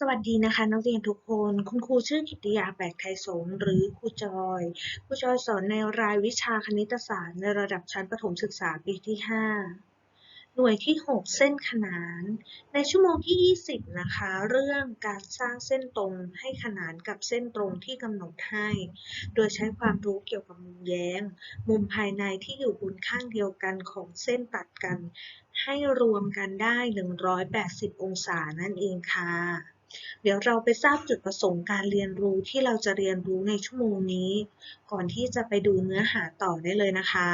สวัสดีนะคะนักเรียนทุกคน คุณครูชื่อกิติยาแบกไทยสงหรือครูจอยครูจอยสอนในรายวิชาคณิตศาสตร์ในระดับชั้นประถมศึกษาปีที่ 5 หน่วยที่ 6 เส้นขนาน ในชั่วโมงที่ 20 นะคะ เรื่องการสร้างเส้นตรงให้ขนานกับเส้นตรงที่กำหนดให้ โดยใช้ความรู้เกี่ยวกับมุมแย้ง มุมภายในที่อยู่บนข้างเดียวกันของเส้นตัดกัน ให้รวมกันได้ 180 องศานั่นเองค่ะ เดี๋ยวเราไปทราบจุดประสงค์การเรียนรู้ที่เราจะเรียนรู้ในชั่วโมงนี้ ก่อนที่จะไปดูเนื้อหาต่อได้เลยนะคะ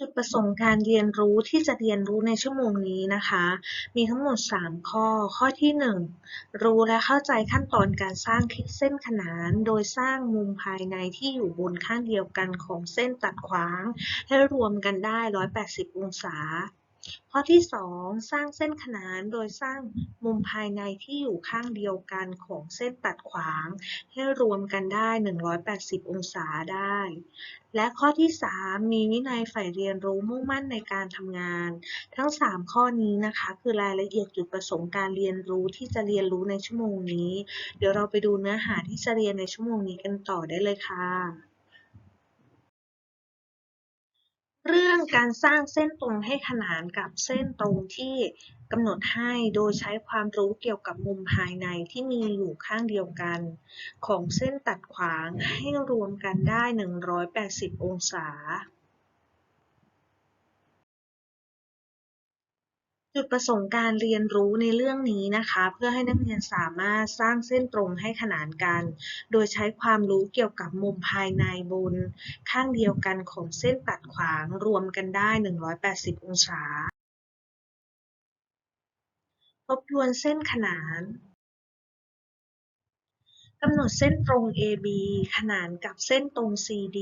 จุดประสงค์การเรียนรู้ที่จะเรียนรู้ในชั่วโมงนี้นะคะ มีทั้งหมด 3 ข้อ ข้อที่ 1 รู้และเข้าใจขั้นตอนการสร้างเส้นขนาน โดยสร้างมุมภายในที่อยู่บนข้างเดียวกันของเส้นตัดขวาง ให้รวมกันได้ 180 องศา ข้อที่ 2 สร้างเส้นขนานโดยสร้างมุมภายในที่อยู่ข้างเดียวกันของเส้นตัดขวาง ให้รวมกันได้ 180 องศาได้ และข้อที่ 3 มีวินัยใฝ่เรียนรู้มุ่งมั่นในการทำงาน ทั้ง 3 ข้อนี้นะคะ คือรายละเอียดจุดประสงค์การเรียนรู้ที่จะเรียนรู้ในชั่วโมงนี้ เดี๋ยวเราไปดูเนื้อหาที่จะเรียนในชั่วโมงนี้กันต่อได้เลยค่ะ เรื่องการสร้างเส้นตรงให้ขนานกับเส้นตรงที่กำหนดให้โดยใช้ความรู้เกี่ยวกับมุมภายในที่มีอยู่ข้างเดียวกัน ของเส้นตัดขวางให้รวมกันได้ 180 องศา จุดประสงค์การเรียนรู้ในเรื่องนี้นะคะ เพื่อให้นักเรียนสามารถสร้างเส้นตรงให้ขนานกัน โดยใช้ความรู้เกี่ยวกับมุมภายในบน ข้างเดียวกันของเส้นตัดขวางรวมกันได้ 180 องศา ทบทวนเส้นขนานกำหนดเส้นตรง AB ขนานกับเส้นตรง CD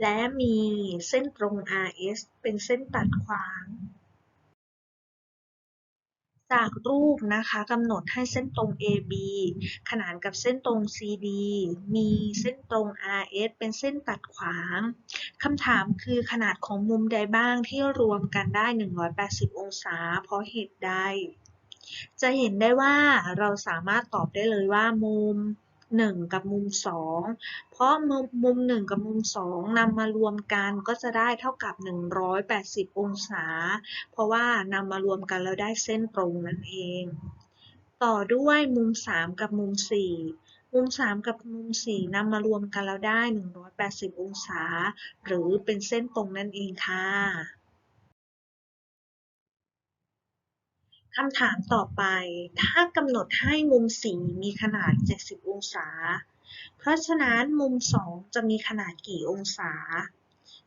และมีเส้นตรง RS เป็นเส้นตัดขวาง จากรูปนะคะกำหนดให้เส้นตรง AB ขนานกับเส้นตรง CD มีเส้นตรง RS เป็นเส้นตัดขวางคำถามคือขนาดของมุมใดบ้างที่รวมกันได้ 180 องศา เพราะเหตุใด จะเห็นได้ว่าเราสามารถตอบได้เลยว่ามุม 1 กับมุม 2 เพราะมุม 1 กับมุม 2นำมารวมกันก็จะได้เท่ากับ 180 องศา เพราะว่านำมารวมกันแล้วได้เส้นตรงนั่นเอง ต่อด้วยมุม 3 กับมุม 4 มุม 3 กับมุม 4นำมารวมกันแล้วได้ 180 องศา หรือเป็นเส้นตรงนั่นเองค่ะ คำถามต่อไป ถ้ากำหนดให้มุม 4 มีขนาด 70 องศา เพราะฉะนั้นมุม 2 จะมีขนาดกี่องศา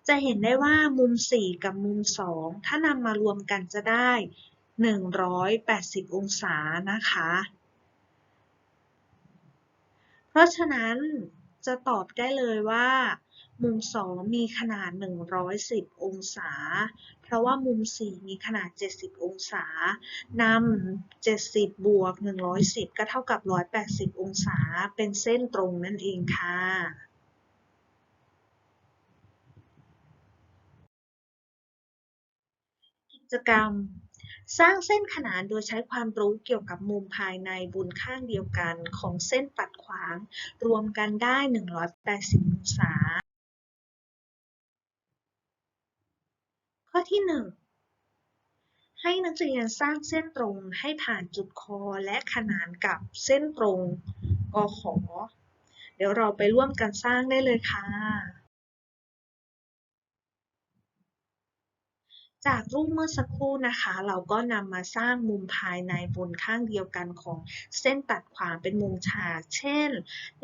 จะเห็นได้ว่ามุม 4 กับมุม 2 ถ้านำมารวมกันจะได้ 180 องศานะคะ เพราะฉะนั้นจะตอบได้เลยว่า มุม 2 มีขนาด 110 องศา เพราะว่ามุม 4 มีขนาด 70 องศานำ70 บวก 110 ก็เท่ากับ 180 องศา เป็นเส้นตรงนั่นเองค่ะกิจกรรม สร้างเส้นขนานโดยใช้ความรู้เกี่ยวกับมุมภายในบนข้างเดียวกันของเส้นตัดขวาง รวมกันได้ 180 องศา ข้อที่ 1 ให้นักเรียนสร้างเส้นตรงให้ผ่านจุดคอและขนานกับเส้นตรงกอขอ เดี๋ยวเราไปร่วมกันสร้างได้เลยค่ะ จากรูปเมื่อสักครู่นะคะ เราก็นำมาสร้างมุมภายในบนข้างเดียวกันของเส้นตัดขวางเป็นมุมฉาก เช่น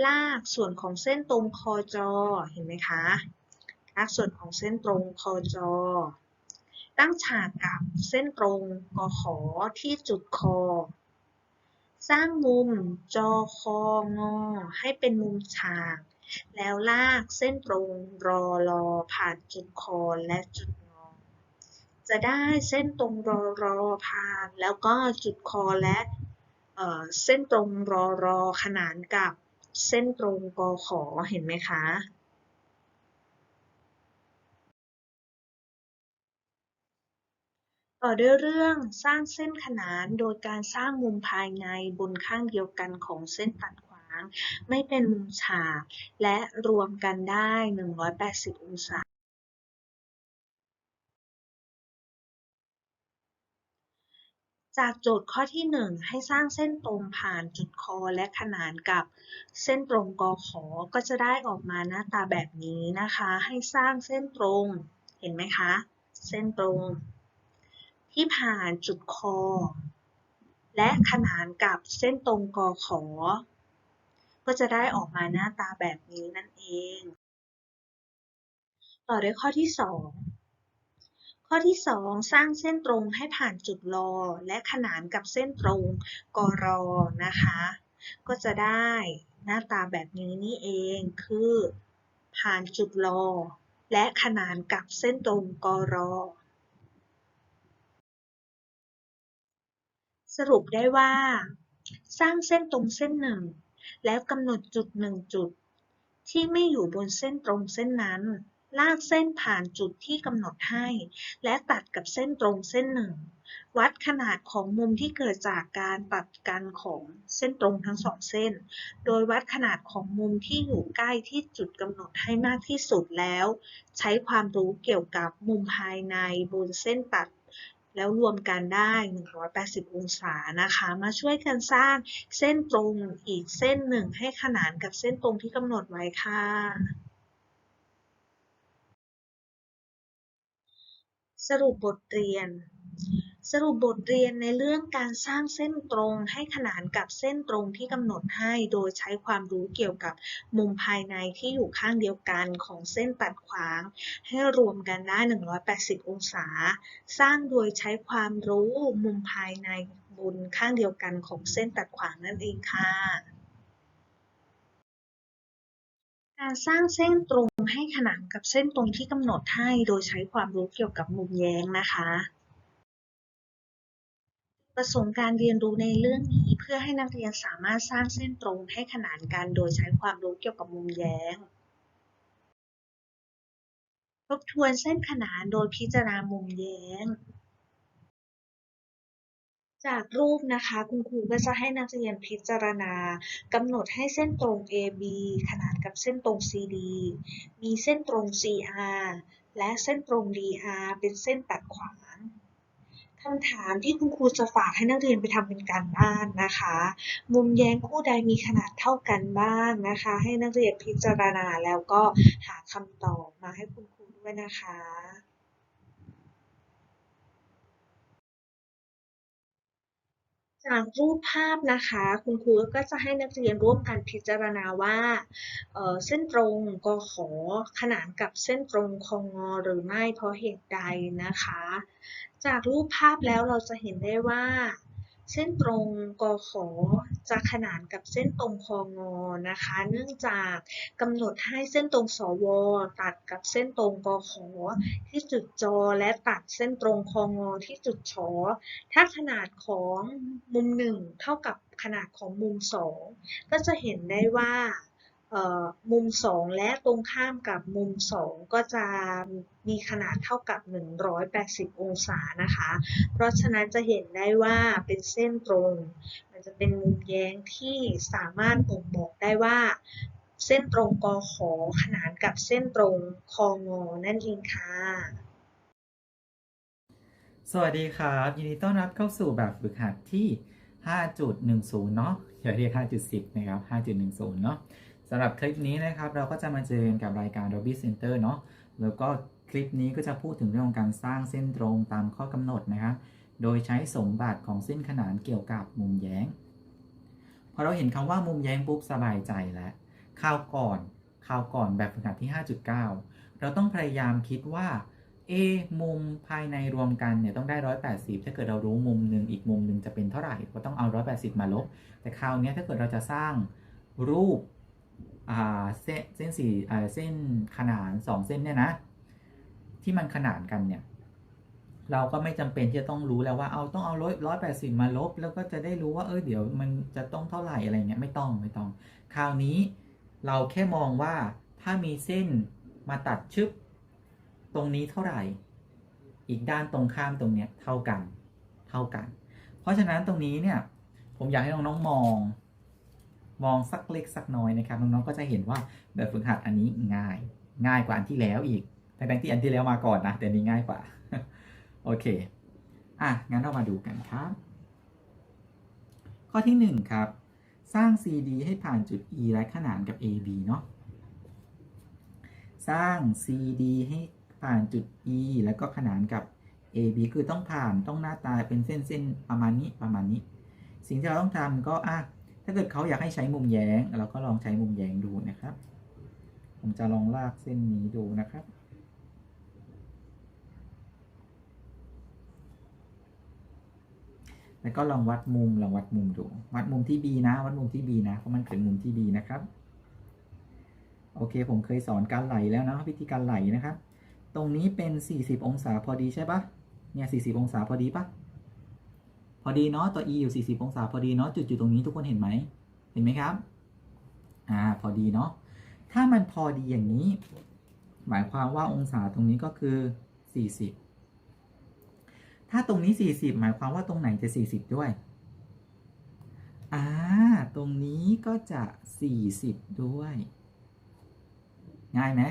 ลากส่วนของเส้นตรงคอจอ เห็นไหมคะลากส่วนของเส้นตรงคอจอ ตั้งฉากกับเส้นตรงกขอที่จุดคอ สร้างมุมจอคองอให้เป็นมุมฉาก แล้วลากเส้นตรงรอรอผ่านจุดคอและจุดงอ จะได้เส้นตรงรอรอผ่าน แล้วก็จุดคอและเออเส้นตรงรอรอขนานกับเส้นตรงกขอเห็นไหมคะ ต่ต่อด้วยเรื่องสร้างเส้นขนานโดยการสร้างมุมภายในบนข้างเดียวกันของเส้นตัดขวาง ไม่เป็นมุมฉากและรวมกันได้ 180 องศาจากโจทย์ข้อที่ 1 ให้สร้างเส้นตรงผ่านจุดคอและขนานกับเส้นตรงกอขอก็จะได้ออกมาหน้าตาแบบนี้นะคะ ให้สร้างเส้นตรง เห็นไหมคะ เส้นตรง ที่ผ่านจุดคอ และขนานกับเส้นตรงกอขอ ก็จะได้ออกมาหน้าตาแบบนี้นั่นเอง ต่อด้วยข้อที่ 2 ข้อที่ 2 สร้างเส้นตรงให้ผ่านจุดรอ และขนานกับเส้นตรงกรอนะคะ ก็จะได้หน้าตาแบบนี้นี่เองคือ ผ่านจุดรอ และขนานกับเส้นตรงกรอ สรุปได้ว่า สร้างเส้นตรงเส้นหนึ่ง แล้วกำหนดจุดหนึ่งจุด ที่ไม่อยู่บนเส้นตรงเส้นนั้น ลากเส้นผ่านจุดที่กำหนดให้ และตัดกับเส้นตรงเส้นหนึ่ง วัดขนาดของมุมที่เกิดจากการตัดกันของเส้นตรงทั้งสองเส้น โดยวัดขนาดของมุมที่อยู่ใกล้ที่จุดกำหนดให้มากที่สุดแล้ว ใช้ความรู้เกี่ยวกับมุมภายในบนเส้นตัด แล้วรวมกันได้ 180 องศานะคะ มาช่วยกันสร้างเส้นตรงอีกเส้นหนึ่งให้ขนานกับเส้นตรงที่กำหนดไว้ค่ะสรุปบทเรียน สรุปบทเรียนในเรื่องการสร้างเส้นตรงให้ขนานกับเส้นตรงที่กำหนดให้ โดยใช้ความรู้เกี่ยวกับมุมภายในที่อยู่ข้างเดียวกันของเส้นตัดขวาง ให้รวมกันได้ 180 องศา สร้างโดยใช้ความรู้มุมภายในบนข้างเดียวกันของเส้นตัดขวางนั่นเองค่ะการสร้างเส้นตรงให้ขนานกับเส้นตรงที่กำหนดให้ โดยใช้ความรู้เกี่ยวกับมุมแย้งนะคะ ประสงค์การเรียนรู้ในเรื่องนี้เพื่อให้นักเรียนสามารถสร้างเส้นตรงให้ขนานกันโดยใช้ความรู้เกี่ยวกับมุมแย้ง ทบทวนเส้นขนานโดยพิจารณามุมแย้ง จากรูปนะคะคุณครูก็จะให้นักเรียนพิจารณากำหนดให้เส้นตรง AB ขนานกับเส้นตรง CD มีเส้นตรง CR และเส้นตรง DR เป็นเส้นตัดขวาง คำถามที่คุณครูจะฝากให้นักเรียนไปทำเป็นการบ้านนะคะ มุมแย้งคู่ใดมีขนาดเท่ากันบ้างนะคะ ให้นักเรียนพิจารณาแล้วก็หาคำตอบมาให้คุณครูด้วยนะคะ จากรูปภาพนะคะ คุณครูก็จะให้นักเรียนร่วมกันพิจารณาว่าเเส้นตรงกขอขนานกับเส้นตรงคงอหรือไม่เพราะเหตุใดนะคะ จากรูปภาพแล้วเราจะเห็นได้ว่า เส้นตรงกขจะขนานกับเส้นตรงคงอนะคะ เนื่องจากกำหนดให้เส้นตรงสว ตัดกับเส้นตรงกขที่จุดจอและตัดเส้นตรงคงอที่จุดชอถ้าขนาดของมุมหนึ่งเท่ากับขนาดของมุมสองก็จะเห็นได้ว่า มุมสองและตรงข้ามกับมุมสองก็จะมีขนาดเท่ากับ 180 องศานะคะ เพราะฉะนั้นจะเห็นได้ว่าเป็นเส้นตรง มันจะเป็นมุมแย้งที่สามารถบ่งบอกได้ว่า เส้นตรงกอขอขนานกับเส้นตรงคองอนั่นเองค่ะ สวัสดีครับยินดีต้อนรับเข้าสู่แบบฝึกหัดที่ 5.10 เนาะอย่าเรียก5.10 นะครับ 5.10 เนาะ สำหรับคลิปนี้นะครับเราก็จะมาเจอกันกับรายการ Robby Center เนาะแล้วก็คลิปนี้ก็จะพูดถึงเรื่องของการสร้างเส้นตรงตามข้อกำหนดนะครับโดยใช้สมบัติของเส้นขนานเกี่ยวกับมุมแย้งพอเราเห็นคำว่ามุมแย้งปุ๊บสบายใจแล้วคราวก่อนคราวก่อนแบบฝึกหัดที่ 5.9 เราต้องพยายามคิดว่าเอมุมภายในรวมกันเนี่ยต้องได้ 180 ถ้าเกิดเรารู้มุมหนึ่งอีกมุมหนึ่งจะเป็นเท่าไหร่ ก็ต้องเอา 180 มาลบ แต่คราวนี้ถ้าเกิดเราจะสร้างรูป เส้นเส้นสี่เส้นขนาน2เส้นเนี่ยนะ ที่มันขนานกันเนี่ย เราก็ไม่จำเป็นที่จะต้องรู้แล้วว่าเอาต้องเอาร้อยร้อยแปดสิบมาลบ แล้วก็จะได้รู้ว่าเออเดี๋ยวมันจะต้องเท่าไหร่อะไรเงี้ยไม่ต้องไม่ต้อง คราวนี้เราแค่มองว่าถ้ามีเส้นมาตัดชึบตรงนี้เท่าไหร่ อีกด้านตรงข้ามตรงเนี้ยเท่ากัน เท่ากัน เพราะฉะนั้นตรงนี้เนี่ย ผมอยากให้น้องๆมอง มองสักเล็กสักน้อยนะครับน้องๆก็จะเห็นว่าแบบฝึกหัดอันนี้ง่าย ง่ายกว่าอันที่แล้วอีกทั้งที่อันที่แล้วมาก่อนนะ แต่นนี้ง่ายกว่า โอเค อะ งั้นเรามาดูกันครับ ข้อที่ 1 ครับ สร้าง CD ให้ผ่านจุด E และขนานกับ AB เนาะ สร้าง CD ให้ผ่านจุด E แล้วก็ขนานกับ AB คือต้องผ่านต้องหน้าตาเป็นเส้นๆประมาณนี้ประมาณนี้ สิ่งที่เราต้องทำก็อะ ถ้าเกิดเขาอยากให้ใช้มุมแย้ง เราก็ลองใช้มุมแย้งดูนะครับ ผมจะลองลากเส้นนี้ดูนะครับ แล้วก็ลองวัดมุมลองวัดมุมดู วัดมุมที่ B นะ วัดมุมที่ B นะ เพราะมันเป็นมุมที่ B นะครับ โอเค ผมเคยสอนการไหลแล้วนะวิธีการไหลนะครับ ตรงนี้เป็น 40 องศาพอดีใช่ปะเนี่ย 40 องศาพอดีปะ อดีเนาะตัว e อยู่ 40 องศาพอดีเนาะจุดอยู่ตรงนี้ทุกคนเห็นไหมเห็นไหมครับอ่าพอดีเนาะถ้ามันพอดีอย่างนี้ หมายความว่าองศาตรงนี้ก็คือ 40 ถ้าตรงนี้ 40 หมายความว่าตรงไหนจะ 40 ด้วยอ่าตรงนี้ก็จะ 40 ด้วย ง่ายไหม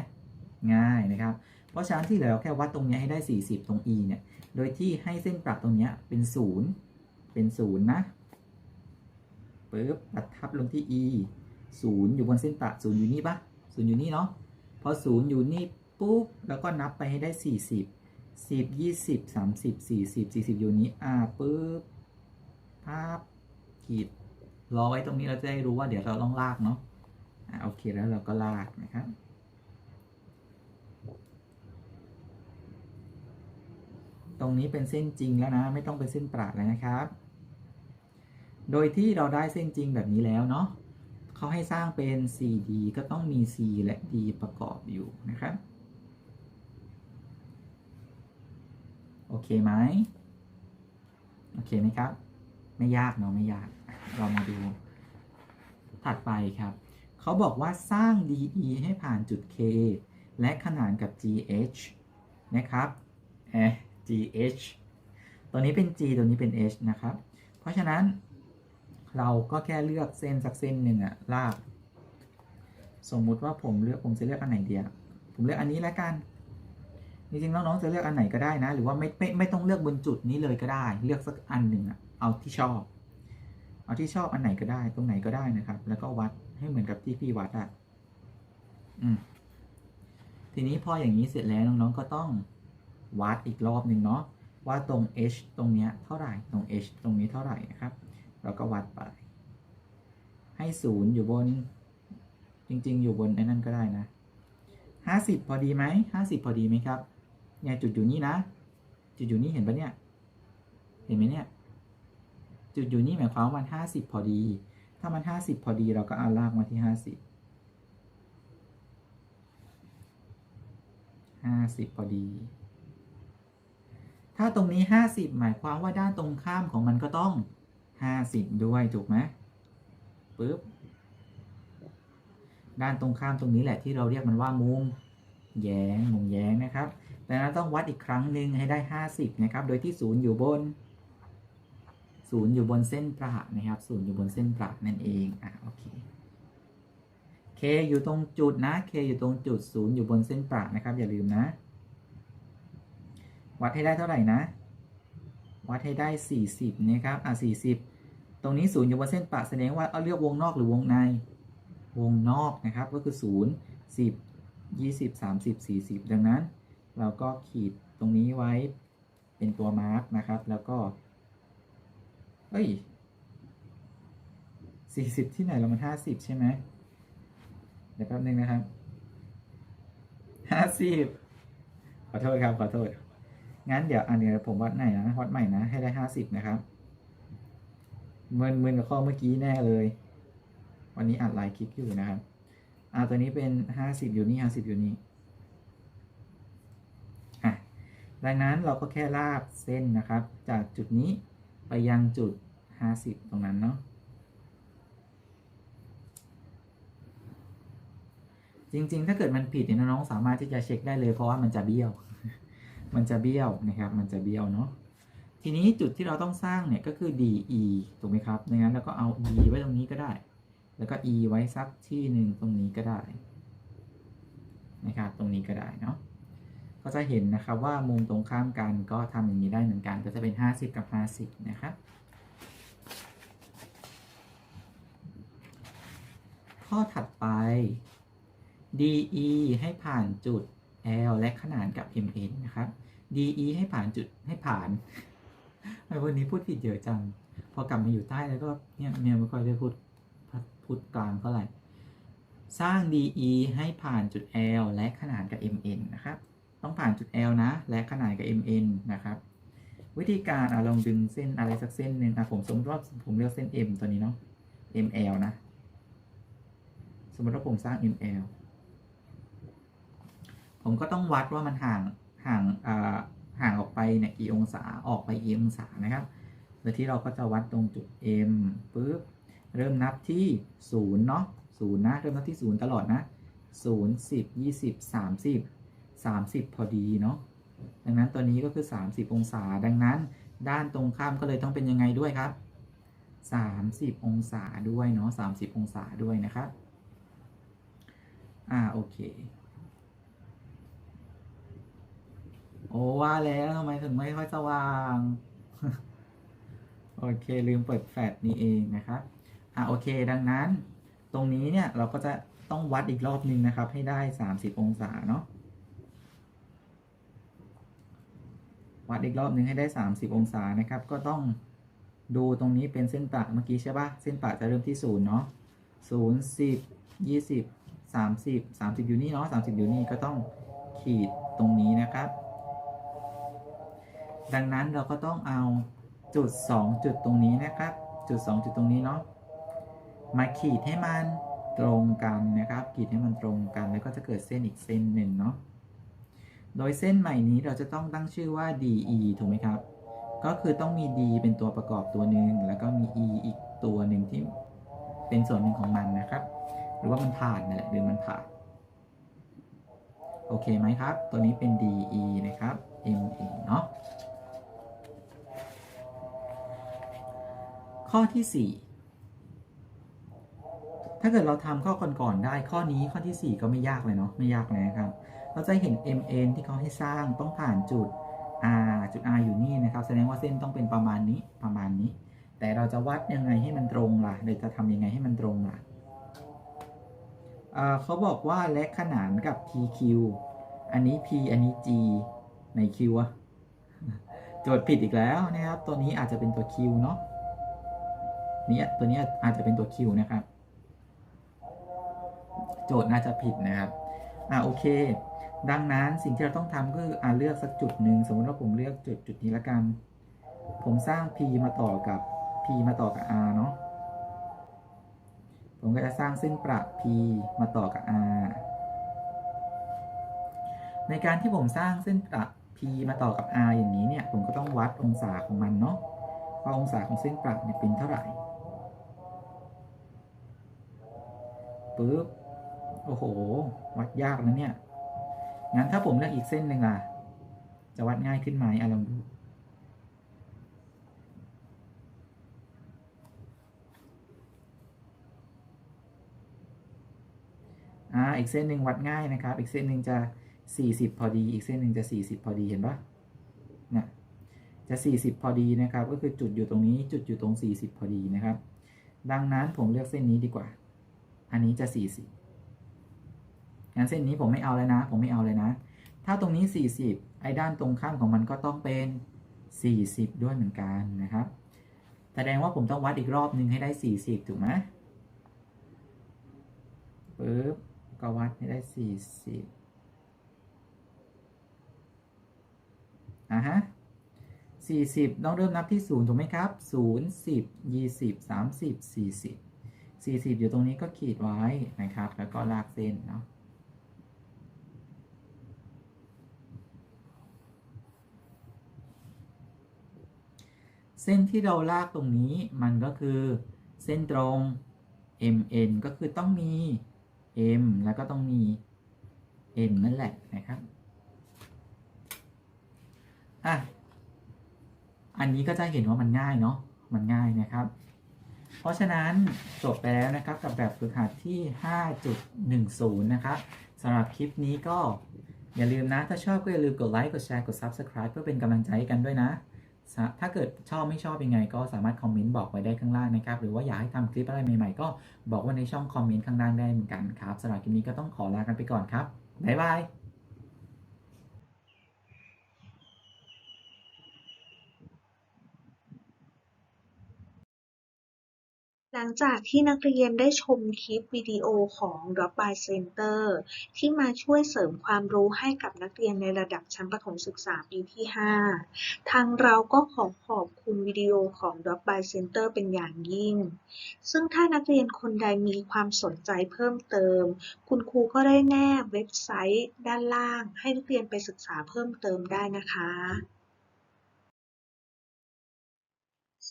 ง่ายนะครับ เพราะฉะนั้นที่เหลือเราแค่วัดตรงนี้ให้ได้ 40 ตรง e เนี่ย โดยที่ให้เส้นปรับตรงนี้เป็น 0 เป็น0นะปึ๊บตัดทับลงที่ e 0อยู่บนเส้นประ0อยู่นี่ปะ0อยู่นี่เนาะพอ0อยู่นี่ปุ๊บแล้วก็นับไปให้ได้ 40 10 20 30 40 40 อยู่นี้อ่าปึ๊บภาพขีดรอไว้ตรงนี้เราจะได้รู้ว่าเดี๋ยวเราต้องลากเนาะอ่าโอเคแล้วเราก็ลากนะครับตรงนี้เป็นเส้นจริงแล้วนะ ไม่ต้องเป็นเส้นประแล้วนะครับ โดยที่เราได้เส้นจริงแบบนี้แล้วเนาะเขาให้สร้างเป็น CD ก็ต้องมี C และ D ประกอบอยู่นะครับ โอเคไหมโอเคไหมครับ ไม่ยากเนาะไม่ยาก เรามาดูถัดไปครับ เขาบอกว่าสร้าง DE ให้ผ่านจุด K และขนานกับ GH นะครับเอ GH ตัวนี้เป็น G ตัวนี้เป็น H นะครับ เพราะฉะนั้น เราก็แค่เลือกเส้นสักเส้นหนึ่งอะลาก สมมุติว่าผมเลือกผมจะเลือกอันไหนเดียวผมเลือกอันนี้แล้วกัน จริงๆน้องๆจะเลือกอันไหนก็ได้นะ หรือว่าไม่ไม่ไม่ต้องเลือกบนจุดนี้เลยก็ได้ เลือกสักอันหนึ่งอะเอาที่ชอบ เอาที่ชอบอันไหนก็ได้ ตรงไหนก็ได้นะครับ แล้วก็วัดให้เหมือนกับที่พี่วัดอะอืมทีนี้พออย่างนี้เสร็จแล้วน้องๆก็ต้องวัดอีกรอบหนึ่งเนาะว่าตรง h ตรงเนี้ยเท่าไหร่ตรง h ตรงนี้เท่าไหร่นะครับ เราก็วัดไป ให้ศูนย์อยู่บน จริง ๆ อยู่บนไอ้นั่นก็ได้นะห้าสิบพอดีไหมห้าสิบพอดีไหมครับเนี่ยจุดอยู่นี่นะ จุดอยู่นี่เห็นปะเนี่ย เห็นไหมเนี่ย จุดอยู่นี่หมายความว่ามันห้าสิบพอดี ถ้ามันห้าสิบพอดีเราก็เอาลากมาที่ห้าสิบห้าสิบพอดี ถ้าตรงนี้ห้าสิบหมายความว่าด้านตรงข้ามของมันก็ต้อง ห้าสิบด้วยถูกไหมปึ๊บ ด้านตรงข้ามตรงนี้แหละที่เราเรียกมันว่ามุมแย้งมุมแย้งนะครับดังนั้นต้องวัดอีกครั้งหนึ่งให้ได้ 50 นะครับ โดยที่ศูนย์อยู่บนศูนย์อยู่บนเส้นประนะครับศูนย์อยู่บนเส้นประนั่นเองอะโอเค K อยู่ตรงจุดนะ K อยู่ตรงจุดศูนย์อยู่บนเส้นประนะครับ อย่าลืมนะ วัดให้ได้เท่าไหร่นะ วัดให้ได้ 40 นะครับ อะ 40 ตรงนี้ศูนย์อยู่บนเส้นประแสดงว่าเอาเลือกวงนอกหรือวงใน วงนอกนะครับ ก็คือ 0 10 20 30 40 ดังนั้น เราก็ขีดตรงนี้ไว้เป็นตัวมาร์กนะครับ แล้วก็เอ้ย 40 ที่ไหนเรามัน 50 ใช่ไหมเดี๋ยวแป๊บนึงนะครับ 50 ขอโทษครับ ขอโทษ งั้นเดี๋ยวอันนี้ผมวัดไหนนะวัดใหม่นะ ให้ได้50นะครับเมินเมินกับข้อเมื่อกี้แน่เลย วันนี้อัดไลน์คลิปอยู่นะครับอ่าตัวนี้เป็น50อยู่นี่50อยู่นี่อะดังนั้นเราก็แค่ลากเส้นนะครับ จากจุดนี้ไปยังจุด50ตรงนั้นเนาะจริง ๆ ถ้าเกิดมันผิดเนี่ยน้องๆสามารถที่จะเช็คได้เลยเพราะว่ามันจะเบี้ยว มันจะเบี้ยวนะครับ มันจะเบี้ยวเนาะ ทีนี้จุดที่เราต้องสร้างเนี่ยก็คือ DE ถูกไหมครับดังนั้นเราก็เอา E ไว้ตรงนี้ก็ได้ แล้วก็ E ไว้สักที่หนึ่งตรงนี้ก็ได้นะครับ ตรงนี้ก็ได้เนาะ ก็จะเห็นนะครับว่ามุมตรงข้ามกันก็ทำอย่างนี้ได้เหมือนกัน ก็จะเป็น 50 กับ 50 นะครับ ข้อถัดไป DE ให้ผ่านจุด L และขนานกับ MN นะครับ DE ให้ผ่านจุดให้ผ่านไอ้วันนี้พูดผิดเยอะจัง พอกลับมาอยู่ใต้แล้วก็เนี่ยเมียไม่ค่อยได้พูดพูดกลางเท่าไหร่ สร้าง DE ให้ผ่านจุด L และขนานกับ MN นะครับ ต้องผ่านจุด L นะ และขนานกับ MN นะครับ วิธีการอะลองดึงเส้นอะไรสักเส้นหนึ่งอะผมสมมติว่าผมเลือกเส้น M ตัวนี้เนาะ ML นะ สมมติว่าผมสร้าง ML ผมก็ต้องวัดว่ามันห่างห่างห่างออกไปเนี่ยกี่องศาออกไปกี่องศานะครับโดยที่เราก็จะวัดตรงจุด M ปุ๊บเริ่มนับที่0เนาะ0นะเริ่มนับที่ 0 ตลอดนะ 0 10 20 30 30 พอดีเนาะดังนั้นตัวนี้ก็คือ 30 องศา ดังนั้นด้านตรงข้ามก็เลยต้องเป็นยังไงด้วยครับ 30 องศาด้วยเนาะ30 องศาด้วยนะครับ อ่า โอเค โอ้ว่าแล้วทำไมถึงไม่ค่อยสว่าง โอเค ลืมเปิดแฟลชนี่เองนะครับ อ่าโอเค ดังนั้น ตรงนี้เนี่ยเราก็จะต้องวัดอีกรอบหนึ่งนะครับ ให้ได้ 30 องศาเนาะวัดอีกรอบหนึ่งให้ได้ 30 องศานะครับ ก็ต้องดูตรงนี้เป็นเส้นปะเมื่อกี้ใช่ปะเส้นปะจะเริ่มที่ศูนย์เนาะศูนย์สิบยี่สิบสามสิบสามสิบอยู่นี่เนาะสามสิบอยู่นี่ก็ต้องขีดตรงนี้นะครับ ดังนั้นเราก็ต้องเอาจุด 2 จุดตรงนี้นะครับ จุด 2 จุดตรงนี้เนาะมาขีดให้มันตรงกันนะครับ ขีดให้มันตรงกันแล้วก็จะเกิดเส้นอีกเส้นหนึ่งเนาะโดยเส้นใหม่นี้เราจะต้องตั้งชื่อว่า DE ถูกไหมครับ ก็คือต้องมี D เป็นตัวประกอบตัวหนึ่งแล้วก็มี E อีกตัวหนึ่งที่เป็นส่วนหนึ่งของมันนะครับ หรือว่ามันผ่านนั่นแหละหรือมันผ่านโอเคไหมครับ ตัวนี้เป็น DE นะครับ MN เนาะ ข้อที่ 4 ถ้าเกิดเราทำข้อก่อนๆได้ ข้อนี้ข้อที่ 4 ก็ไม่ยากเลยเนาะไม่ยากเลยครับ เราจะเห็น MN ที่เขาให้สร้างต้องผ่านจุด R จุด R อยู่นี่นะครับ แสดงว่าเส้นต้องเป็นประมาณนี้ประมาณนี้ แต่เราจะวัดยังไงให้มันตรงล่ะเราจะทำยังไงให้มันตรงล่ะเอ่อเขาบอกว่าและขนานกับ PQ อันนี้ P อันนี้ G ใน Q อะโจทย์ผิดอีกแล้วนะครับ ตัวนี้อาจจะเป็นตัว Q เนาะ เนี่ยตัวนี้อาจจะเป็นตัว Q นะครับ โจทย์น่าจะผิดนะครับ อ่าโอเค ดังนั้นสิ่งที่เราต้องทำก็คืออ่าเลือกสักจุดหนึ่งสมมติว่าผมเลือกจุดจุดนี้ละกัน ผมสร้าง P มาต่อกับ P มาต่อกับ R เนาะผมก็จะสร้างเส้นประ P มาต่อกับ R ในการที่ผมสร้างเส้นประ P มาต่อกับ R อย่างนี้เนี่ย ผมก็ต้องวัดองศาของมันเนาะว่าองศาของเส้นประเนี่ยเป็นเท่าไหร่ ปึ๊บโอ้โห วัดยากนะเนี่ย งั้นถ้าผมเลือกอีกเส้นหนึ่งล่ะ จะวัดง่ายขึ้นไหมอะลองดู อ่า อีกเส้นหนึ่งวัดง่ายนะครับ อีกเส้นหนึ่งจะ 40 พอดี อีกเส้นหนึ่งจะ 40 พอดี เห็นปะนี่ยจะ 40 พอดีนะครับ ก็คือจุดอยู่ตรงนี้ จุดอยู่ตรง 40 พอดีนะครับ ดังนั้นผมเลือกเส้นนี้ดีกว่า อันนี้จะ40งั้นเส้นนี้ผมไม่เอาเลยนะ ผมไม่เอาเลยนะ ถ้าตรงนี้40ไอ้ด้านตรงข้ามของมันก็ต้องเป็น40ด้วยเหมือนกันนะครับ แสดงว่าผมต้องวัดอีกรอบนึงให้ได้40ถูกไหมปึ๊บก็วัดให้ได้40อะฮะ40 ต้องเริ่มนับที่ 0 ถูกไหมครับ 0 10 20 30 40 40 อยู่ตรงนี้ก็ขีดไว้นะครับ แล้วก็ลากเส้นเนาะเส้นที่เราลากตรงนี้มันก็คือเส้นตรง MN ก็คือต้องมี M แล้วก็ต้องมี N นั่นแหละนะครับ อะ อันนี้ก็จะเห็นว่ามันง่ายเนาะ มันง่ายนะครับ ราะฉะนั้นจบไปแล้วนะครับกับแบบฝึกหัดที่ 5.10 นะครับสำหรับคลิปนี้ก็อย่าลืมนะ ถ้าชอบก็อย่าลืมกดไลค์กดแชร์กด Subscribe เพื่อเป็นกำลังใจให้กันด้วยนะ ถ้าเกิดชอบไม่ชอบยังไง ก็สามารถคอมเมนต์บอกไว้ได้ข้างล่างนะครับ หรือว่าอยากให้ทำคลิปอะไรใหม่ๆ ก็บอกไว่าในช่องคอมเมนต์ข้างล่างได้เหมือนกันครับสำหรับคลิปนี้ก็ต้องขอลากันไปก่อนครับบ๊ายบาย หลังจากที่นักเรียนได้ชมคลิปวิดีโอของ Drop by Center ที่มาช่วยเสริมความรู้ให้กับนักเรียนในระดับชั้นประถมศึกษาปีที่ 5 ทางเราก็ขอขอบคุณวิดีโอของ Drop by Center เป็นอย่างยิ่ง ซึ่งถ้านักเรียนคนใดมีความสนใจเพิ่มเติม คุณครูก็ได้แนบเว็บไซต์ด้านล่าง ให้นักเรียนไปศึกษาเพิ่มเติมได้นะคะ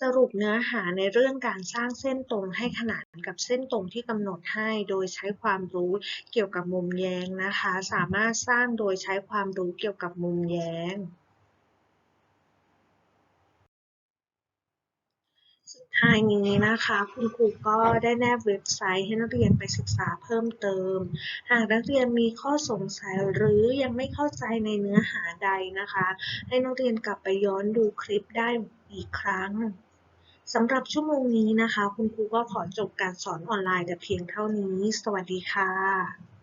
สรุปเนื้อหาในเรื่องการสร้างเส้นตรงให้ขนานกับเส้นตรงที่กำหนดให้ โดยใช้ความรู้เกี่ยวกับมุมแย้งนะคะ สามารถสร้างโดยใช้ความรู้เกี่ยวกับมุมแย้งสุดท้ายนี้นะคะคุณครูก็ได้แนบเว็บไซต์ให้นักเรียนไปศึกษาเพิ่มเติม หากนักเรียนมีข้อสงสัยหรือยังไม่เข้าใจในเนื้อหาใดนะคะ ให้นักเรียนกลับไปย้อนดูคลิปได้อีกครั้ง สำหรับชั่วโมงนี้นะคะ คุณครูก็ขอจบการสอนออนไลน์แต่เพียงเท่านี้ สวัสดีค่ะ